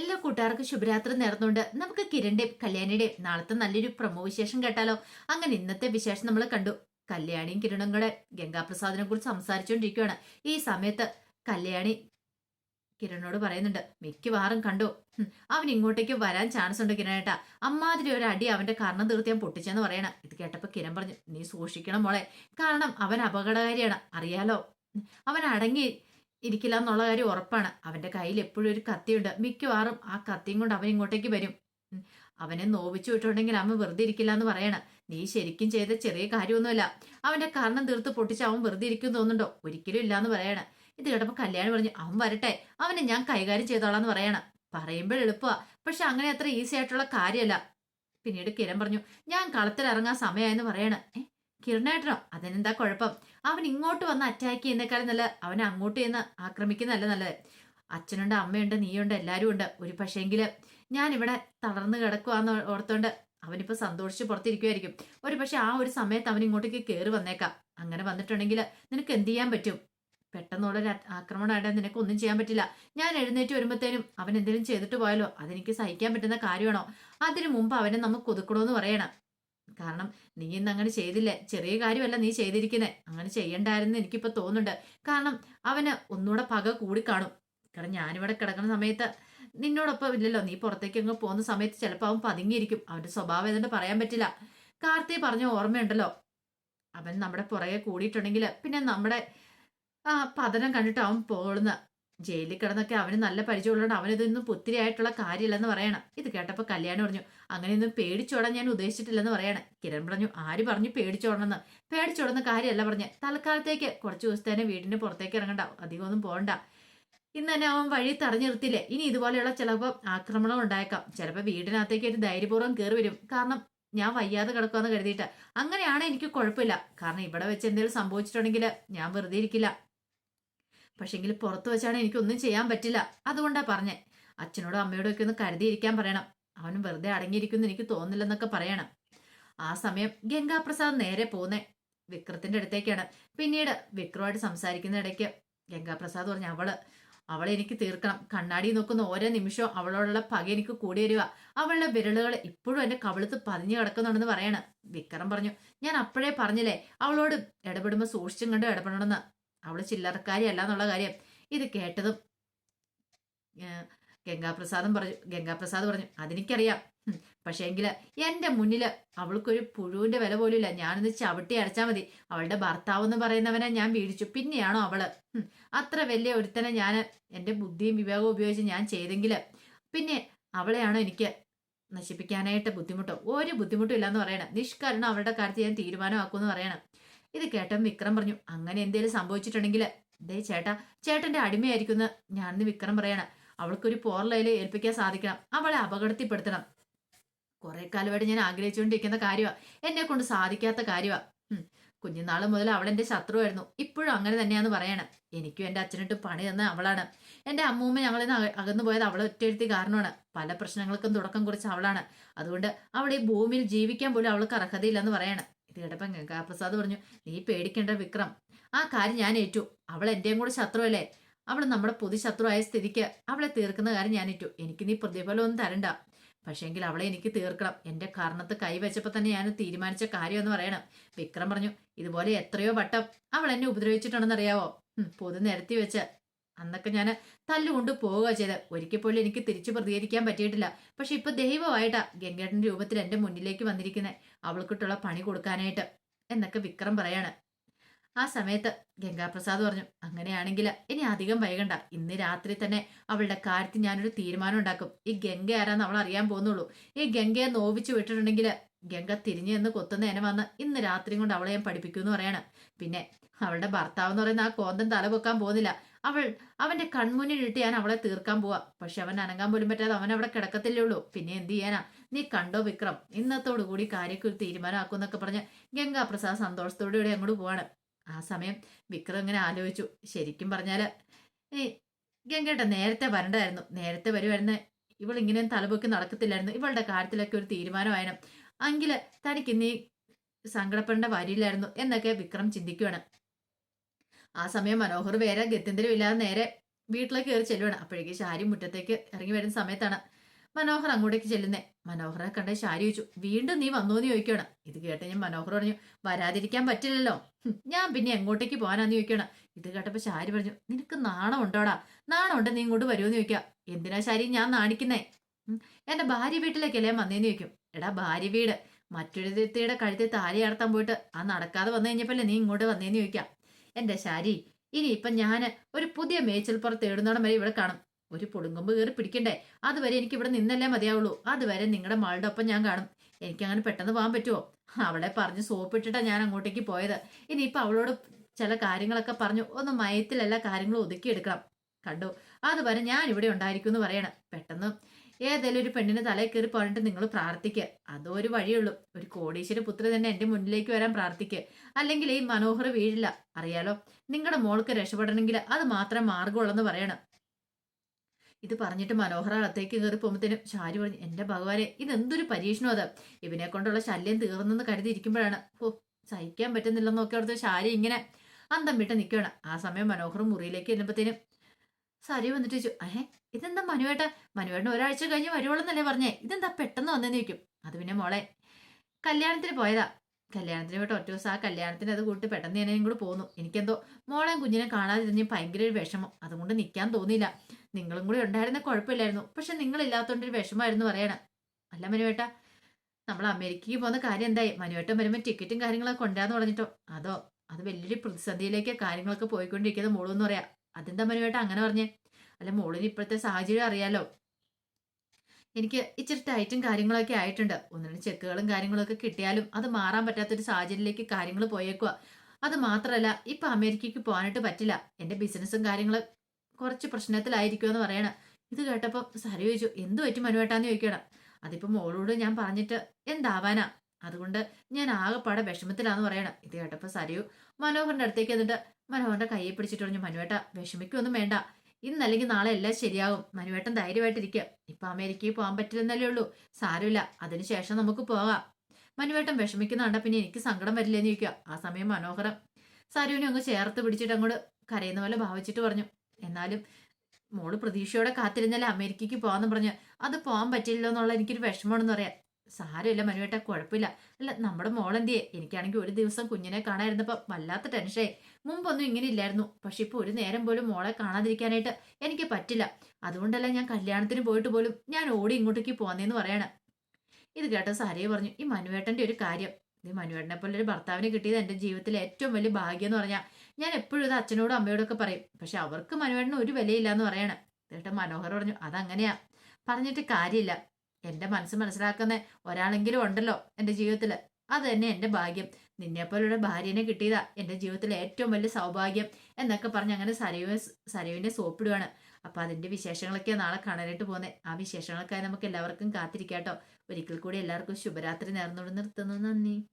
എല്ലാ കൂട്ടുകാർക്കും ശുഭരാത്രി നേർന്നുകൊണ്ട് നമുക്ക് കിരണിന്റെയും കല്യാണിയുടെയും നാളത്തെ നല്ലൊരു പ്രമോ വിശേഷം കേട്ടാലോ? അങ്ങനെ ഇന്നത്തെ വിശേഷം നമ്മൾ കണ്ടു. കല്യാണിയും കിരണും കൂടെ ഗംഗാപ്രസാദിനെ കുറിച്ച് സംസാരിച്ചുകൊണ്ടിരിക്കുകയാണ് ഈ സമയത്ത് കല്യാണി കിരണോട് പറയുന്നുണ്ട് മിക്കവാറും കണ്ടു. അവൻ ഇങ്ങോട്ടേക്ക് വരാൻ ചാൻസ് ഉണ്ട് കിരണേട്ടാ. അമ്മാതിരി ഒരു അടി അവന്റെ കർണം തീർത്ത് ഞാൻ പൊട്ടിച്ചെന്ന് പറയണ. ഇത് കേട്ടപ്പോ കിരൺ പറഞ്ഞു നീ സൂക്ഷിക്കണം മോളെ. കാരണം അവൻ അപകടകാരിയാണ്. അറിയാലോ? അവൻ അടങ്ങി ഇരിക്കില്ല എന്നുള്ള കാര്യം ഉറപ്പാണ്. അവന്റെ കയ്യിൽ എപ്പോഴും ഒരു കത്തിയുണ്ട്. മിക്കവാറും ആ കത്തിയും കൊണ്ട് അവൻ ഇങ്ങോട്ടേക്ക് വരും. അവനെ നോവിച്ചു വിട്ടുണ്ടെങ്കിൽ അവൻ വെറുതെ ഇരിക്കില്ല എന്ന് പറയണ. നീ ശരിക്കും ചെയ്ത ചെറിയ കാര്യമൊന്നുമല്ല. അവന്റെ കർണം തീർത്ത് പൊട്ടിച്ച് അവൻ വെറുതെ ഇരിക്കും തോന്നുന്നുണ്ടോ? ഒരിക്കലും ഇല്ല എന്ന് പറയണ. ഇത് കേട്ടപ്പോ കല്യാണം പറഞ്ഞു അവൻ വരട്ടെ. അവനെ ഞാൻ കൈകാര്യം ചെയ്തോളാന്ന് പറയണ. പറയുമ്പോൾ എളുപ്പമാ പക്ഷെ അങ്ങനെ അത്ര ഈസി ആയിട്ടുള്ള കാര്യമല്ല. പിന്നീട് കിരൺ പറഞ്ഞു ഞാൻ കളത്തിൽ ഇറങ്ങാൻ സമയമായെന്ന് പറയണ കിരണേട്ടനോ അതിനെന്താ കുഴപ്പം? അവൻ ഇങ്ങോട്ട് വന്ന് അറ്റാക്ക് ചെയ്യുന്നേക്കാളും നല്ല അവൻ അങ്ങോട്ട് ചെന്ന് ആക്രമിക്കുന്നതല്ല നല്ലത്. അച്ഛനുണ്ട് അമ്മയുണ്ട് നീയുണ്ട് എല്ലാവരും ഉണ്ട്. ഒരു പക്ഷേങ്കിൽ ഞാൻ ഇവിടെ തളർന്ന് കിടക്കുവാന്ന് ഓർത്തോണ്ട് അവനിപ്പോ സന്തോഷിച്ച് പുറത്തിരിക്കുമായിരിക്കും ഒരു പക്ഷെ ആ ഒരു സമയത്ത് അവൻ ഇങ്ങോട്ടേക്ക് കയറി വന്നേക്കാം. അങ്ങനെ വന്നിട്ടുണ്ടെങ്കിൽ നിനക്ക് എന്ത് ചെയ്യാൻ പറ്റും? പെട്ടെന്നുള്ള ഒരു ആക്രമണമായിട്ട് നിനക്ക് ഒന്നും ചെയ്യാൻ പറ്റില്ല. ഞാൻ എഴുന്നേറ്റ് വരുമ്പോഴത്തേനും അവൻ എന്തെങ്കിലും ചെയ്തിട്ട് പോയാലോ? അതെനിക്ക് സഹിക്കാൻ പറ്റുന്ന കാര്യമാണോ? അതിനു മുമ്പ് അവനെ നമുക്ക് ഒതുക്കണമെന്ന് പറയണം. കാരണം നീ ഇന്ന് അങ്ങനെ ചെയ്തില്ലേ? ചെറിയ കാര്യമല്ല നീ ചെയ്തിരിക്കുന്നേ. അങ്ങനെ ചെയ്യണ്ടായിരുന്നു എനിക്കിപ്പോൾ തോന്നുന്നുണ്ട്. കാരണം അവന് ഒന്നുകൂടെ പക കൂടി കാണും. കാരണം ഞാനിവിടെ കിടക്കുന്ന സമയത്ത് നിന്നോടൊപ്പം ഇല്ലല്ലോ. നീ പുറത്തേക്ക് അങ്ങ് പോകുന്ന സമയത്ത് ചിലപ്പോൾ അവൻ പതുങ്ങിയിരിക്കും. അവന്റെ സ്വഭാവം ഏതാണ്ട് പറയാൻ പറ്റില്ല. കാർത്തി പറഞ്ഞ ഓർമ്മയുണ്ടല്ലോ. അവൻ നമ്മുടെ പുറകെ കൂടിയിട്ടുണ്ടെങ്കിൽ പിന്നെ നമ്മുടെ പതനം കണ്ടിട്ട് അവൻ പോളുന്ന ജയിലിൽ കിടന്നൊക്കെ അവന് നല്ല പരിചയമുള്ളതുകൊണ്ട് അവനിതൊന്നും പുത്തിരി ആയിട്ടുള്ള കാര്യമില്ലെന്ന് പറയണം. ഇത് കേട്ടപ്പോൾ കല്യാണം പറഞ്ഞു അങ്ങനെയൊന്നും പേടിച്ചോടാൻ ഞാൻ ഉദ്ദേശിച്ചിട്ടില്ലെന്ന് പറയണം. കിരൺ പറഞ്ഞു ആര് പറഞ്ഞു പേടിച്ചോടണമെന്ന്? പേടിച്ചോടുന്ന കാര്യമല്ല പറഞ്ഞ് തൽക്കാലത്തേക്ക് കുറച്ച് ദിവസത്തേനെ വീടിന് പുറത്തേക്ക് ഇറങ്ങണ്ട അധികമൊന്നും പോകണ്ട ഇന്ന് തന്നെ അവൻ വഴി തടഞ്ഞു ഇനി ഇതുപോലെയുള്ള ചിലപ്പോൾ ആക്രമണം ഉണ്ടായേക്കാം. ചിലപ്പോൾ വീടിനകത്തേക്ക് ഒരു ധൈര്യപൂർവം കയറി വരും. കാരണം ഞാൻ വയ്യാതെ കിടക്കുമെന്ന് കരുതിയിട്ട്. അങ്ങനെയാണ് എനിക്ക് കുഴപ്പമില്ല. കാരണം ഇവിടെ വെച്ച് എന്തെങ്കിലും സംഭവിച്ചിട്ടുണ്ടെങ്കിൽ ഞാൻ വെറുതെ ഇരിക്കില്ല. പക്ഷെങ്കിൽ പുറത്ത് വെച്ചാണ് എനിക്കൊന്നും ചെയ്യാൻ പറ്റില്ല. അതുകൊണ്ടാ പറഞ്ഞേ. അച്ഛനോടും അമ്മയോടും ഒക്കെ ഒന്ന് കരുതിയിരിക്കാൻ പറയണം. അവനും വെറുതെ അടങ്ങിയിരിക്കുന്നു എനിക്ക് തോന്നില്ലെന്നൊക്കെ പറയണം. ആ സമയം ഗംഗാപ്രസാദ് നേരെ പോന്നേ. വിക്രത്തിന്റെ അടുത്തേക്കാണ്. പിന്നീട് വിക്രമായിട്ട് സംസാരിക്കുന്ന ഇടയ്ക്ക് ഗംഗാപ്രസാദ് പറഞ്ഞ അവൾ അവളെ എനിക്ക് തീർക്കണം. കണ്ണാടി നോക്കുന്ന ഓരോ നിമിഷവും അവളോടുള്ള പക എനിക്ക് കൂടി വരിക അവളുടെ വിരലുകൾ ഇപ്പോഴും എന്റെ കവിളത്ത് പതിഞ്ഞു കിടക്കുന്നുണ്ടെന്ന് പറയണം. വിക്രം പറഞ്ഞു ഞാൻ അപ്പോഴേ പറഞ്ഞില്ലേ അവളോട് ഇടപെടുമ്പോൾ സൂക്ഷിച്ചും കണ്ട് ഇടപെടണമെന്ന്. അവൾ ചില്ലറക്കാരി അല്ല എന്നുള്ള കാര്യം. ഇത് കേട്ടതും ഗംഗാപ്രസാദും പറഞ്ഞു ഗംഗാപ്രസാദ് പറഞ്ഞു അതെനിക്കറിയാം. പക്ഷേ എങ്കിൽ എന്റെ മുന്നിൽ അവൾക്കൊരു പുഴുവിന്റെ വില പോലും ഇല്ല ഞാനൊന്ന് ചവിട്ടി അടച്ചാൽ മതി. അവളുടെ ഭർത്താവ് എന്ന് പറയുന്നവനെ ഞാൻ വീഴിച്ചു പിന്നെയാണോ അവൾ? അത്ര വലിയ ഒരുത്തനെ ഞാൻ എന്റെ ബുദ്ധിയും വിവേകവും ഉപയോഗിച്ച് ഞാൻ ചെയ്തെങ്കിൽ പിന്നെ അവളെയാണോ എനിക്ക് നശിപ്പിക്കാനായിട്ട് ബുദ്ധിമുട്ടോ? ഒരു ബുദ്ധിമുട്ടും ഇല്ലെന്ന് പറയണം. നിഷ്കരണം അവളുടെ കാര്യത്തിൽ ഞാൻ തീരുമാനമാക്കുമെന്ന് പറയണം. ഇത് കേട്ടൻ വിക്രം പറഞ്ഞു അങ്ങനെ എന്തേലും സംഭവിച്ചിട്ടുണ്ടെങ്കിൽ ദേ ചേട്ടാ ചേട്ടന്റെ അടിമയായിരിക്കും എന്ന് ഞാനിന്ന് വിക്രം പറയണം. അവൾക്കൊരു പോർലയിൽ ഏൽപ്പിക്കാൻ സാധിക്കണം. അവളെ അപകടത്തിൽപ്പെടുത്തണം. കുറെ കാലമായിട്ട് ഞാൻ ആഗ്രഹിച്ചുകൊണ്ടിരിക്കുന്ന കാര്യമാ എന്നെ കൊണ്ട് സാധിക്കാത്ത കാര്യമാ കുഞ്ഞുനാൾ മുതൽ അവൾ എന്റെ ശത്രുവായിരുന്നു. ഇപ്പോഴും അങ്ങനെ തന്നെയാന്ന് പറയണം. എനിക്കും എന്റെ അച്ഛനിട്ട് പണി തന്ന അവളാണ്. എന്റെ അമ്മൂമ്മ ഞങ്ങളിൽ നിന്ന് അക- അകന്നു പോയത് അവളെ ഒറ്റയെഴുത്തി കാരണമാണ്. പല പ്രശ്നങ്ങൾക്കും തുടക്കം കുറിച്ച് അവളാണ്. അതുകൊണ്ട് അവൾ ഈ ഭൂമിയിൽ ജീവിക്കാൻ പോലും അവൾക്ക് അർഹതയില്ലെന്ന് പറയണം. ഇത് ഗംഗാപ്രസാദ് പറഞ്ഞു നീ പേടിക്കേണ്ട വിക്രം. ആ കാര്യം ഞാൻ ഏറ്റു. അവൾ എന്റെയും കൂടെ ശത്രുവല്ലേ? അവൾ നമ്മുടെ പൊതു ശത്രുവായ സ്ഥിതിക്ക് അവളെ തീർക്കുന്ന കാര്യം ഞാൻ ഏറ്റു. എനിക്ക് നീ പ്രതിഫലം ഒന്നും തരണ്ട. പക്ഷേങ്കിൽ അവളെ എനിക്ക് തീർക്കണം. എന്റെ കാരണത്ത് കൈവച്ചപ്പോ തന്നെ ഞാൻ തീരുമാനിച്ച കാര്യം എന്ന് പറയണം. വിക്രം പറഞ്ഞു ഇതുപോലെ എത്രയോ വട്ടം അവൾ എന്നെ ഉപദ്രവിച്ചിട്ടുണ്ടെന്ന് അറിയാവോ ഉം, പൊതു നിരത്തി വെച്ച് അന്നൊക്കെ ഞാൻ തല്ലുകൊണ്ട് പോവുക ചെയ്ത്. ഒരിക്കൽ പോലും എനിക്ക് തിരിച്ചു പ്രതികരിക്കാൻ പറ്റിയിട്ടില്ല. പക്ഷെ ഇപ്പൊ ദൈവമായിട്ടാ ഗംഗേട്ടന്റെ രൂപത്തിൽ എന്റെ മുന്നിലേക്ക് വന്നിരിക്കുന്നത് അവൾക്കിട്ടുള്ള പണി കൊടുക്കാനായിട്ട്. എന്നൊക്കെ വിക്രം പറയാണ്. ആ സമയത്ത് ഗംഗാപ്രസാദ് പറഞ്ഞു അങ്ങനെയാണെങ്കിൽ ഇനി അധികം വൈകണ്ട. ഇന്ന് രാത്രി തന്നെ അവളുടെ കാര്യത്തിൽ ഞാനൊരു തീരുമാനം ഉണ്ടാക്കും. ഈ ഗംഗ ആരാന്ന് അവൾ അറിയാൻ പോകുന്നുള്ളൂ. ഈ ഗംഗയെ നോവിച്ചു വിട്ടിട്ടുണ്ടെങ്കിൽ ഗംഗ തിരിഞ്ഞു എന്ന് കൊത്തുന്നതിനെ വന്ന് ഇന്ന് രാത്രിയും കൊണ്ട് അവളെ ഞാൻ പഠിപ്പിക്കുമെന്ന് പറയാണ്. പിന്നെ അവളുടെ ഭർത്താവ് എന്ന് പറയുന്ന ആ കോന്തൻ തല പൊക്കാൻ പോകുന്നില്ല. അവൾ അവന്റെ കൺമുന്നിൽ ഇട്ട് ഞാൻ അവളെ തീർക്കാൻ പോവാ. പക്ഷെ അവൻ അനങ്ങാൻ പോലും പറ്റാതെ അവൻ അവിടെ കിടക്കത്തില്ലേ ഉള്ളൂ. പിന്നെ എന്ത് ചെയ്യാനാ? നീ കണ്ടോ വിക്രം? ഇന്നത്തോടു കൂടി കാര്യക്കൊരു ഒരു തീരുമാനമാക്കും എന്നൊക്കെ പറഞ്ഞ് ഗംഗാപ്രസാദ് സന്തോഷത്തോടു കൂടി അങ്ങോട്ട് പോവാണ്. ആ സമയം വിക്രം ഇങ്ങനെ ആലോചിച്ചു. ശരിക്കും പറഞ്ഞാൽ ഏ ഗംഗേട്ട നേരത്തെ വരണ്ടായിരുന്നു. നേരത്തെ വരുമായിരുന്നു ഇവൾ ഇങ്ങനെ തലപൊക്കി നടക്കത്തില്ലായിരുന്നു. ഇവളുടെ കാര്യത്തിലൊക്കെ ഒരു തീരുമാനമായിരുന്നു അങ്കിൽ തനിക്ക് നീ സങ്കടപ്പെടേണ്ട വരിയില്ലായിരുന്നു എന്നൊക്കെ വിക്രം ചിന്തിക്കുവാണ്. ആ സമയം മനോഹർ വേറെ ഗത്യന്തരം ഇല്ലാതെ നേരെ വീട്ടിലേക്ക് കയറി ചെല്ലുവാണ്. അപ്പോഴേക്ക് ശാരി മുറ്റത്തേക്ക് ഇറങ്ങി വരുന്ന സമയത്താണ് മനോഹർ അങ്ങോട്ടേക്ക് ചെല്ലുന്നേ. മനോഹറെ കണ്ട ശാരി ചോദിച്ചു വീണ്ടും നീ വന്നു എന്ന് ചോദിക്കണം ഇത് കേട്ട് ഞാൻ മനോഹർ പറഞ്ഞു വരാതിരിക്കാൻ പറ്റില്ലല്ലോ. ഞാൻ പിന്നെ എങ്ങോട്ടേക്ക് പോകാനാന്ന് ചോദിക്കണം ഇത് കേട്ടപ്പോ ശാരി പറഞ്ഞു നിനക്ക് നാണം ഉണ്ടോടാ? നാണം നീ ഇങ്ങോട്ട് വരുമെന്ന് ചോദിക്കാം എന്തിനാ ശാരി ഞാൻ നാണിക്കുന്നേ? എന്റെ ഭാര്യ വീട്ടിലേക്കല്ലേ വന്നേന്ന് ചോദിക്കും. എടാ ഭാര്യ വീട്. മറ്റൊരു വ്യക്തിയുടെ കഴുത്തിൽ താലി അടത്താൻ പോയിട്ട് ആ നടക്കാതെ വന്നു കഴിഞ്ഞപ്പോലെ നീ ഇങ്ങോട്ട് വന്നേന്ന് ചോദിക്കാം എന്റെ ശാരി. ഇനി ഇപ്പൊ ഞാൻ ഒരു പുതിയ മേച്ചിൽപ്പുറത്ത് എഴുന്നോടം വരെ ഇവിടെ കാണും. ഒരു പുടുങ്കൊമ്പ് കയറി പിടിക്കണ്ടേ? അതുവരെ എനിക്ക് ഇവിടെ നിന്നല്ലേ മതിയാവുള്ളൂ. അതുവരെ നിങ്ങളുടെ മകളുടെ ഒപ്പം ഞാൻ കാണും. എനിക്ക് അങ്ങനെ പെട്ടെന്ന് പോകാൻ പറ്റുമോ അവളെ പറഞ്ഞ് സോപ്പിട്ടിട്ടാ ഞാൻ അങ്ങോട്ടേക്ക് പോയത്. ഇനിയിപ്പോൾ അവളോട് ചില കാര്യങ്ങളൊക്കെ പറഞ്ഞു. ഒന്ന് മയത്തിലെല്ലാ കാര്യങ്ങളും ഒതുക്കിയെടുക്കണം കണ്ടു? അതുവരെ ഞാൻ ഇവിടെ ഉണ്ടായിരിക്കും എന്ന് പറയണം. പെട്ടെന്ന് ഏതെങ്കിലും ഒരു പെണ്ണിന് തലയിൽ കയറി പോയിട്ട് നിങ്ങൾ പ്രാർത്ഥിക്കുക അതോ ഒരു വഴിയുള്ളൂ. ഒരു കോടീശ്വര പുത്രി തന്നെ എന്റെ മുന്നിലേക്ക് വരാൻ പ്രാർത്ഥിക്കുക അല്ലെങ്കിൽ ഈ മനോഹർ വീഴില്ല. അറിയാലോ? നിങ്ങളുടെ മോൾക്ക് രക്ഷപ്പെടണമെങ്കിൽ അത് മാത്രം മാർഗമുള്ളെന്ന് പറയണം. ഇത് പറഞ്ഞിട്ട് മനോഹർ അകത്തേക്ക് കയറി പോകുമ്പോഴത്തേനും ഷാരി പറഞ്ഞു എന്റെ ഭഗവാനെ ഇതെന്തൊരു പരീക്ഷണം അത്? ഇവനെ കൊണ്ടുള്ള ശല്യം തീർന്നെന്ന് കരുതിയിരിക്കുമ്പോഴാണ്. ഓ സഹിക്കാൻ പറ്റുന്നില്ലെന്ന് അവിടുത്തെ ഷാരി ഇങ്ങനെ അന്തം വിട്ട് നിൽക്കുകയാണ് ആ സമയം മനോഹർ മുറിയിലേക്ക് ചെല്ലുമ്പോഴത്തേനും സരി വന്നിട്ട് ചോദിച്ചു ഏഹ് ഇതെന്താ മനുവേട്ട? മനുവേട്ടൻ ഒരാഴ്ച കഴിഞ്ഞ് വരുവോളെന്നല്ലേ പറഞ്ഞേ? ഇതെന്താ പെട്ടെന്ന് വന്നെന്ന് ചോദിക്കും. അത് പിന്നെ മോളെ കല്യാണത്തിന് പോയതാ. കല്യാണത്തിന് പോയിട്ട് ഒറ്റ ദിവസം ആ കല്യാണത്തിന് അത് കൂട്ടി പെട്ടെന്ന് ഞാൻ കൂടെ പോന്നു. എനിക്കെന്തോ മോളെയും കുഞ്ഞിനെ കാണാതിരുന്ന് ഭയങ്കര ഒരു വിഷമം. അതുകൊണ്ട് നിൽക്കാൻ തോന്നിയില്ല. നിങ്ങളും കൂടി ഉണ്ടായിരുന്ന കുഴപ്പമില്ലായിരുന്നു. പക്ഷെ നിങ്ങളില്ലാത്തോണ്ടൊരു വിഷമമായിരുന്നു പറയണ. അല്ല മനുവേട്ട നമ്മൾ അമേരിക്കയ്ക്ക് പോകുന്ന കാര്യം എന്തായി? മനുവേട്ടൻ വരുമ്പോൾ ടിക്കറ്റും കാര്യങ്ങളൊക്കെ കൊണ്ടാന്ന് പറഞ്ഞിട്ടോ. അതോ അത് വലിയൊരു പ്രതിസന്ധിയിലേക്ക് കാര്യങ്ങളൊക്കെ പോയിക്കൊണ്ടിരിക്കുന്നത് മോളെന്ന് പറയാ. അതെന്താ മനുവേട്ട അങ്ങനെ പറഞ്ഞേ? അല്ല മോളിന് ഇപ്പോഴത്തെ സാഹചര്യം അറിയാലോ. എനിക്ക് ഇച്ചിരി ടൈറ്റും കാര്യങ്ങളൊക്കെ ആയിട്ടുണ്ട്. ഒന്ന് രണ്ട് ചെക്കുകളും കാര്യങ്ങളൊക്കെ കിട്ടിയാലും അത് മാറാൻ പറ്റാത്തൊരു സാഹചര്യത്തിലേക്ക് കാര്യങ്ങൾ പോയേക്കുക അത് മാത്രമല്ല ഇപ്പൊ അമേരിക്കക്ക് പോകാനായിട്ട് പറ്റില്ല. എന്റെ ബിസിനസ്സും കാര്യങ്ങളും കുറച്ച് പ്രശ്നത്തിലായിരിക്കുമെന്ന് പറയണം. ഇത് കേട്ടപ്പോൾ സാരി ചോദിച്ചു എന്ത് പറ്റി മനുവേട്ടാന്ന് ചോദിക്കണം. അതിപ്പോ മോളോട് ഞാൻ പറഞ്ഞിട്ട് എന്താവാനാ? അതുകൊണ്ട് ഞാൻ ആകെപ്പാടെ വിഷമത്തിലാന്ന് പറയണം. ഇത് കേട്ടപ്പോ സരയു മനോഹറിന്റെ അടുത്തേക്ക് എന്നിട്ട് മനോഹറിന്റെ കയ്യെ പിടിച്ചിട്ട് പറഞ്ഞു മനുവേട്ട വിഷമിക്കൊന്നും വേണ്ട. ഇന്നല്ലെങ്കിൽ നാളെ എല്ലാം ശരിയാകും മനുവേട്ടൻ ധൈര്യമായിട്ടിരിക്കുക ഇപ്പൊ അമേരിക്കയിൽ പോകാൻ പറ്റില്ലെന്നല്ലേ ഉള്ളൂ. സാരമില്ല. അതിനുശേഷം നമുക്ക് പോകാം. മനുവേട്ടൻ വിഷമിക്കുന്ന കണ്ട പിന്നെ എനിക്ക് സങ്കടം വരില്ലെന്ന് ചോദിക്കുക. ആ സമയം മനോഹരം സരുവിനെ അങ്ങ് ചേർത്ത് പിടിച്ചിട്ട് അങ്ങോട്ട് കരയുന്ന പോലെ ഭാവിച്ചിട്ട് പറഞ്ഞു. എന്നാലും മോൾ പ്രതീക്ഷയോടെ കാത്തിരുന്നല്ലേ അമേരിക്കയ്ക്ക് പോകാന്ന് പറഞ്ഞ്. അത് പോകാൻ പറ്റില്ലല്ലോ എന്നുള്ള എനിക്കൊരു വിഷമമാണെന്ന് പറയാം. സാരമില്ല മനുവേട്ട കുഴപ്പമില്ല. അല്ല നമ്മുടെ മോളെന്തിയെ എനിക്കാണെങ്കിൽ ഒരു ദിവസം കുഞ്ഞിനെ കാണാതിരുന്നപ്പോൾ വല്ലാത്ത ടെൻഷനായി മുമ്പൊന്നും ഇങ്ങനെ ഇല്ലായിരുന്നു. പക്ഷെ ഇപ്പോൾ ഒരു നേരം പോലും മോളെ കാണാതിരിക്കാനായിട്ട് എനിക്ക് പറ്റില്ല. അതുകൊണ്ടല്ല ഞാൻ കല്യാണത്തിന് പോയിട്ട് പോലും ഞാൻ ഓടി ഇങ്ങോട്ടേക്ക് പോന്നേന്ന് പറയാണ്. ഇത് കേട്ട സാരയെ പറഞ്ഞു ഈ മനുവേട്ടന്റെ ഒരു കാര്യം. ഇത് മനുവേട്ടനെ പോലെ ഒരു ഭർത്താവിനെ കിട്ടിയത് എന്റെ ജീവിതത്തിലെ ഏറ്റവും വലിയ ഭാഗ്യം എന്ന് പറഞ്ഞാൽ ഞാൻ എപ്പോഴും ഇത് അച്ഛനോടും അമ്മയോടൊക്കെ പറയും. പക്ഷെ അവർക്ക് മനുവേട്ടന് ഒരു വിലയില്ല എന്ന് പറയാണ് കേട്ട മനോഹർ പറഞ്ഞു അതങ്ങനെയാ. പറഞ്ഞിട്ട് കാര്യമില്ല. എന്റെ മനസ്സ് മനസ്സിലാക്കുന്ന ഒരാളെങ്കിലും ഉണ്ടല്ലോ എന്റെ ജീവിതത്തിൽ അത് തന്നെ ഭാഗ്യം. നിന്നെപ്പോലുള്ള ഭാര്യനെ കിട്ടിയതാ എന്റെ ജീവിതത്തിലെ ഏറ്റവും വലിയ സൗഭാഗ്യം എന്നൊക്കെ പറഞ്ഞ് അങ്ങനെ സരയു സരയുവിനെ സോപ്പിടുവാണ്. അപ്പൊ അതിന്റെ വിശേഷങ്ങളൊക്കെ നാളെ കാണാനായിട്ട് പോകുന്നത് ആ വിശേഷങ്ങൾക്കായി നമുക്ക് എല്ലാവർക്കും കാത്തിരിക്കാട്ടോ. ഒരിക്കൽ കൂടി എല്ലാവർക്കും ശുഭരാത്രി നേർന്നോട് നിർത്തുന്നു. നന്ദി.